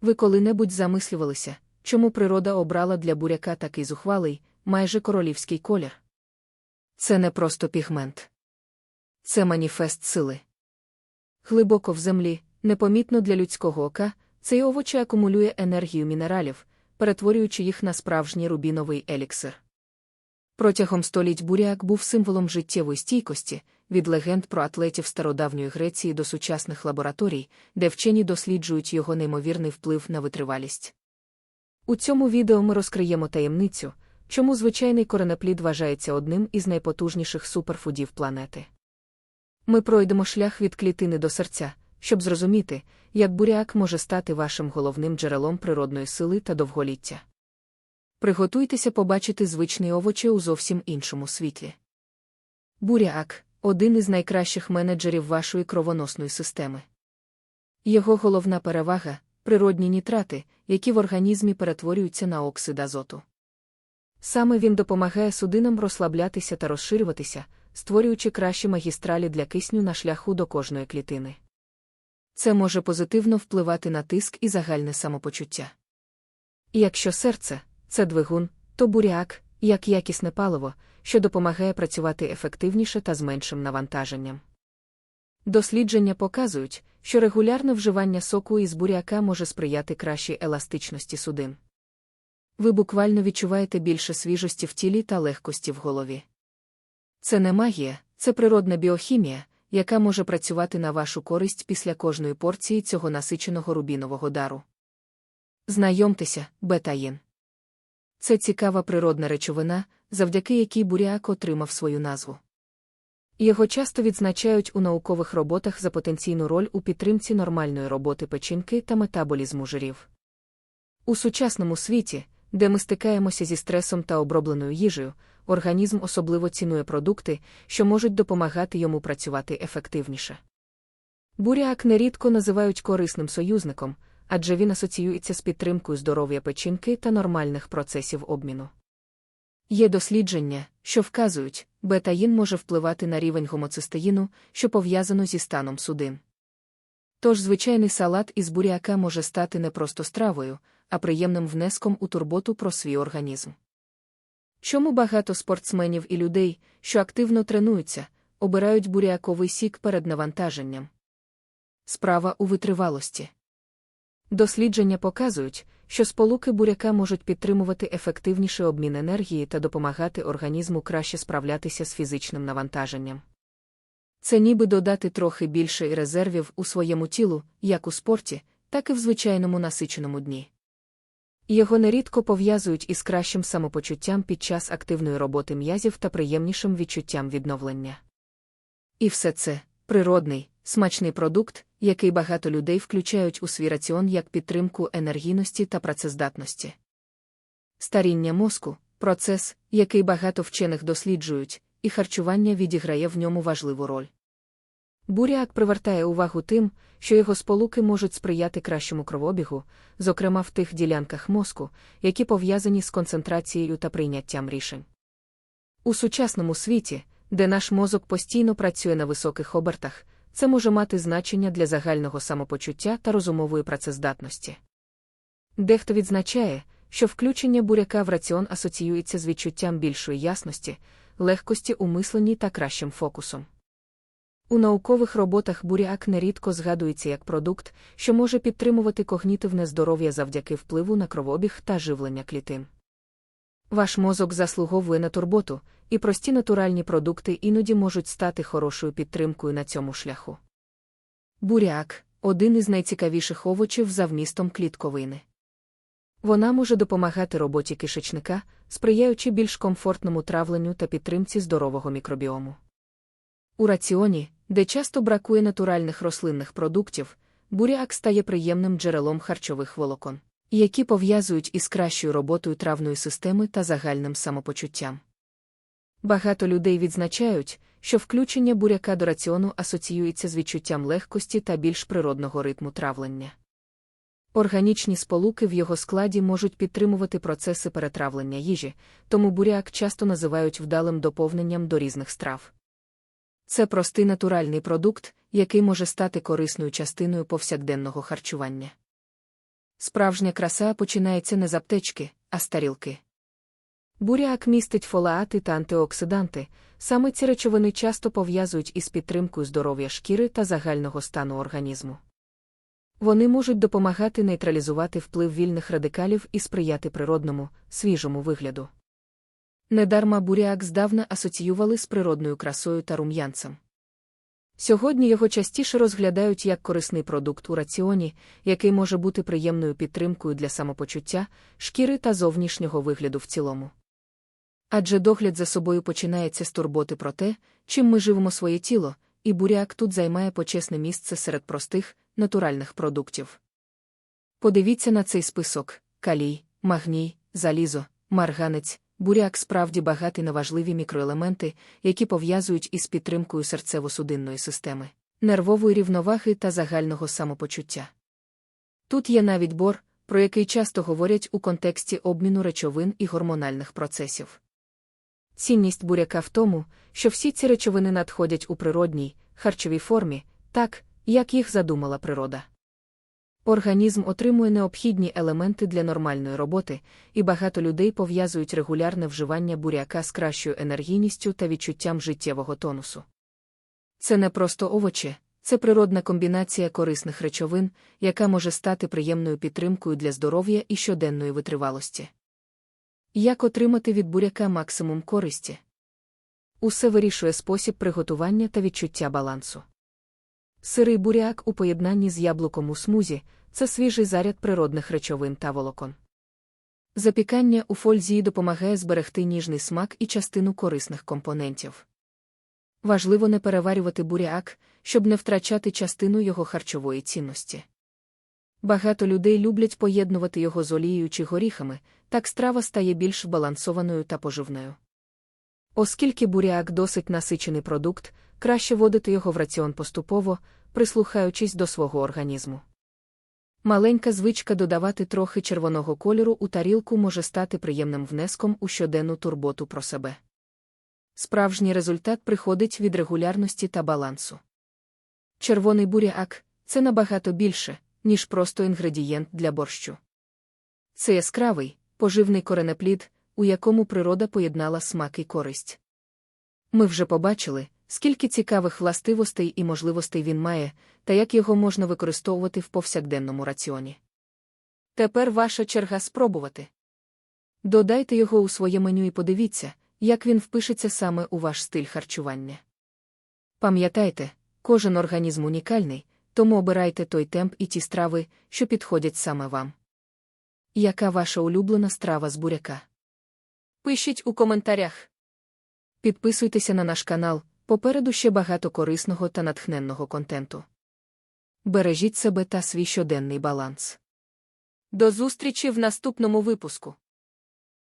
Ви коли-небудь замислювалися, чому природа обрала для буряка такий зухвалий, майже королівський колір? Це не просто пігмент. Це маніфест сили. Глибоко в землі, непомітно для людського ока, цей овоч акумулює енергію мінералів, перетворюючи їх на справжній рубіновий еліксир. Протягом століть буряк був символом життєвої стійкості, від легенд про атлетів стародавньої Греції до сучасних лабораторій, де вчені досліджують його неймовірний вплив на витривалість. У цьому відео ми розкриємо таємницю, чому звичайний коренеплід вважається одним із найпотужніших суперфудів планети. Ми пройдемо шлях від клітини до серця, щоб зрозуміти, як буряк може стати вашим головним джерелом природної сили та довголіття. Приготуйтеся побачити звичний овочі у зовсім іншому світлі. Буряк один із найкращих менеджерів вашої кровоносної системи. Його головна перевага природні нітрати, які в організмі перетворюються на оксид азоту. Саме він допомагає судинам розслаблятися та розширюватися, створюючи кращі магістралі для кисню на шляху до кожної клітини. Це може позитивно впливати на тиск і загальне самопочуття. І якщо серце це двигун, то буряк, як якісне паливо, що допомагає працювати ефективніше та з меншим навантаженням. Дослідження показують, що регулярне вживання соку із буряка може сприяти кращій еластичності судин. Ви буквально відчуваєте більше свіжості в тілі та легкості в голові. Це не магія, це природна біохімія, яка може працювати на вашу користь після кожної порції цього насиченого рубінового дару. Знайомтеся, бетаїн. Це цікава природна речовина, завдяки якій буряк отримав свою назву. Його часто відзначають у наукових роботах за потенційну роль у підтримці нормальної роботи печінки та метаболізму жирів. У сучасному світі, де ми стикаємося зі стресом та обробленою їжею, організм особливо цінує продукти, що можуть допомагати йому працювати ефективніше. Буряк нерідко називають корисним союзником, адже він асоціюється з підтримкою здоров'я печінки та нормальних процесів обміну. Є дослідження, що вказують, бетаїн може впливати на рівень гомоцистеїну, що пов'язано зі станом судин. Тож звичайний салат із буряка може стати не просто стравою, а приємним внеском у турботу про свій організм. Чому багато спортсменів і людей, що активно тренуються, обирають буряковий сік перед навантаженням? Справа у витривалості. Дослідження показують, що сполуки буряка можуть підтримувати ефективніший обмін енергії та допомагати організму краще справлятися з фізичним навантаженням. Це ніби додати трохи більше резервів у своєму тілу, як у спорті, так і в звичайному насиченому дні. Його нерідко пов'язують із кращим самопочуттям під час активної роботи м'язів та приємнішим відчуттям відновлення. І все це природний, смачний продукт, який багато людей включають у свій раціон як підтримку енергійності та працездатності. Старіння мозку процес, який багато вчених досліджують, і харчування відіграє в ньому важливу роль. Буряк привертає увагу тим, що його сполуки можуть сприяти кращому кровобігу, зокрема в тих ділянках мозку, які пов'язані з концентрацією та прийняттям рішень. У сучасному світі, де наш мозок постійно працює на високих обертах, це може мати значення для загального самопочуття та розумової працездатності. Дехто відзначає, що включення буряка в раціон асоціюється з відчуттям більшої ясності, легкості у мисленні та кращим фокусом. У наукових роботах буряк нерідко згадується як продукт, що може підтримувати когнітивне здоров'я завдяки впливу на кровобіг та живлення клітин. Ваш мозок заслуговує на турботу, і прості натуральні продукти іноді можуть стати хорошою підтримкою на цьому шляху. Буряк один із найцікавіших овочів за вмістом клітковини. Вона може допомагати роботі кишечника, сприяючи більш комфортному травленню та підтримці здорового мікробіому. У раціоні, де часто бракує натуральних рослинних продуктів, буряк стає приємним джерелом харчових волокон, які пов'язують із кращою роботою травної системи та загальним самопочуттям. Багато людей відзначають, що включення буряка до раціону асоціюється з відчуттям легкості та більш природного ритму травлення. Органічні сполуки в його складі можуть підтримувати процеси перетравлення їжі, тому буряк часто називають вдалим доповненням до різних страв. Це простий натуральний продукт, який може стати корисною частиною повсякденного харчування. Справжня краса починається не з аптечки, а з тарілки. Буряк містить фолаати та антиоксиданти, саме ці речовини часто пов'язують із підтримкою здоров'я шкіри та загального стану організму. Вони можуть допомагати нейтралізувати вплив вільних радикалів і сприяти природному, свіжому вигляду. Недарма буряк здавна асоціювали з природною красою та рум'янцем. Сьогодні його частіше розглядають як корисний продукт у раціоні, який може бути приємною підтримкою для самопочуття, шкіри та зовнішнього вигляду в цілому. Адже догляд за собою починається з турботи про те, чим ми живемо своє тіло, і буряк тут займає почесне місце серед простих, натуральних продуктів. Подивіться на цей список: калій, магній, залізо, марганець, буряк справді багатий на важливі мікроелементи, які пов'язують із підтримкою серцево-судинної системи, нервової рівноваги та загального самопочуття. Тут є навіть бор, про який часто говорять у контексті обміну речовин і гормональних процесів. Цінність буряка в тому, що всі ці речовини надходять у природній, харчовій формі, так, як їх задумала природа. Організм отримує необхідні елементи для нормальної роботи, і багато людей пов'язують регулярне вживання буряка з кращою енергійністю та відчуттям життєвого тонусу. Це не просто овочі, це природна комбінація корисних речовин, яка може стати приємною підтримкою для здоров'я і щоденної витривалості. Як отримати від буряка максимум користі? Усе вирішує спосіб приготування та відчуття балансу. Сирий буряк у поєднанні з яблуком у смузі це свіжий заряд природних речовин та волокон. Запікання у фользії допомагає зберегти ніжний смак і частину корисних компонентів. Важливо не переварювати буряк, щоб не втрачати частину його харчової цінності. Багато людей люблять поєднувати його з олією чи горіхами, так страва стає більш балансованою та поживною. Оскільки буряк досить насичений продукт, краще водити його в раціон поступово, прислухаючись до свого організму. Маленька звичка додавати трохи червоного кольору у тарілку може стати приємним внеском у щоденну турботу про себе. Справжній результат приходить від регулярності та балансу. Червоний буряк це набагато більше, ніж просто інгредієнт для борщу. Це яскравий, поживний коренеплід, у якому природа поєднала смак і користь. Ми вже побачили, скільки цікавих властивостей і можливостей він має, та як його можна використовувати в повсякденному раціоні. Тепер ваша черга спробувати. Додайте його у своє меню і подивіться, як він впишеться саме у ваш стиль харчування. Пам'ятайте, кожен організм унікальний, тому обирайте той темп і ті страви, що підходять саме вам. Яка ваша улюблена страва з буряка? Пишіть у коментарях. Підписуйтеся на наш канал, попереду ще багато корисного та натхненного контенту. Бережіть себе та свій щоденний баланс. До зустрічі в наступному випуску.